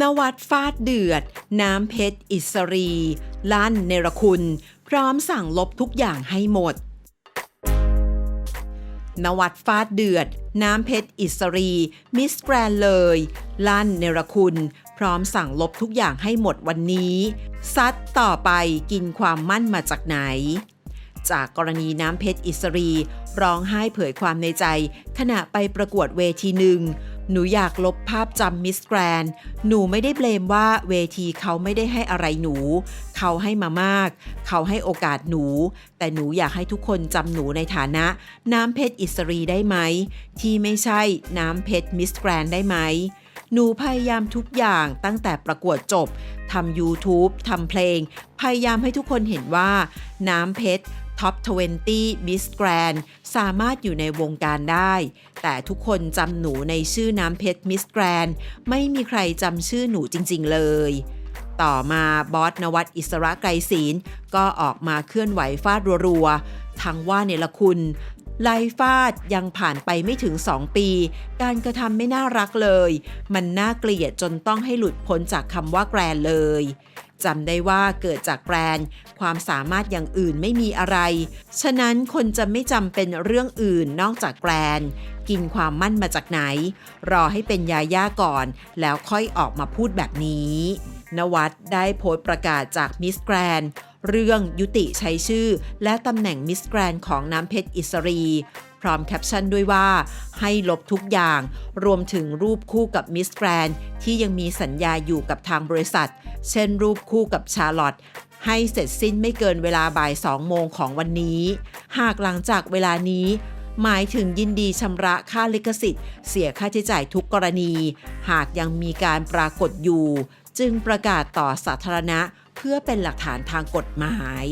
นวัดฟาดเดือด น้ำเพชร อิสรี ลั่นเนรคุณ พร้อมสั่งลบทุกอย่างให้หมด นวัดฟาดเดือด น้ำเพชร อิสรี มิสแกรนเลย ลั่นเนรคุณ พร้อมสั่งลบทุกอย่างให้หมดวันนี้ ซัดต่อไปกินความมั่นมาจากไหน จากกรณีน้ำเพชร อิสรี ร้องไห้เผยความในใจ ขณะไปประกวดเวทีหนึ่ง หนูอยากลบภาพจำมิสแกรนหนูไม่ได้เบลมว่าเวทีเขาไม่ได้ให้อะไรหนู เขาให้มามาก เขาให้โอกาสหนู แต่หนูอยากให้ทุกคนจำหนูในฐานะ น้ำเพชรอิสรีได้ไหม ที่ไม่ใช่น้ำเพชรมิสแกรนได้ไหม หนูพยายามทุกอย่างตั้งแต่ประกวดจบทำ YouTube ทำเพลง พยายามให้ทุกคนเห็นว่า น้ำเพชร ท็อป20 Miss Grand สามารถอยู่ในวงการได้ แต่ทุกคนจำหนูในชื่อน้ำเพชร Miss Grand ไม่มีใครจำชื่อหนูจริงๆเลย ต่อมาบอสนวัตอิสระไกรศีลก็ออกมาเคลื่อนไหวฟาดรัวๆ ทั้งว่าเนรคุณไลฟาดยังผ่านไปไม่ถึง 2 ปี การกระทำไม่น่ารักเลย มันน่าเกลียดจนต้องให้หลุดพ้นจากคำว่าแกรนเลย จำได้ว่าเกิดจากแกรนความสามารถอย่างอื่นไม่มีอะไร ฉะนั้นคนจะไม่จำเป็นเรื่องอื่นนอกจากแกรนกินความมั่นมาจากไหน รอให้เป็นยาย่าก่อน แล้วค่อยออกมาพูดแบบนี้ นวัดได้โพสต์ประกาศจากมิสแกรนเรื่องยุติใช้ชื่อ และตำแหน่งมิสแกรนของน้ำเพชรอิสรี พร้อมแคปชั่นด้วยว่า ให้ลบทุกอย่าง รวมถึงรูปคู่กับมิสแกรนที่ยังมีสัญญาอยู่กับทางบริษัท เช่นรูปคู่กับชาร์ลอตให้เสร็จสิ้นไม่เกินเวลาบ่าย 2 โมงของวันนี้ หากหลังจากเวลานี้หมายถึงยินดีชำระค่าลิขสิทธิ์ เสียค่าใช้จ่ายทุกกรณี หากยังมีการปรากฏอยู่ จึงประกาศต่อสาธารณะ เพื่อเป็นหลักฐานทางกฎหมาย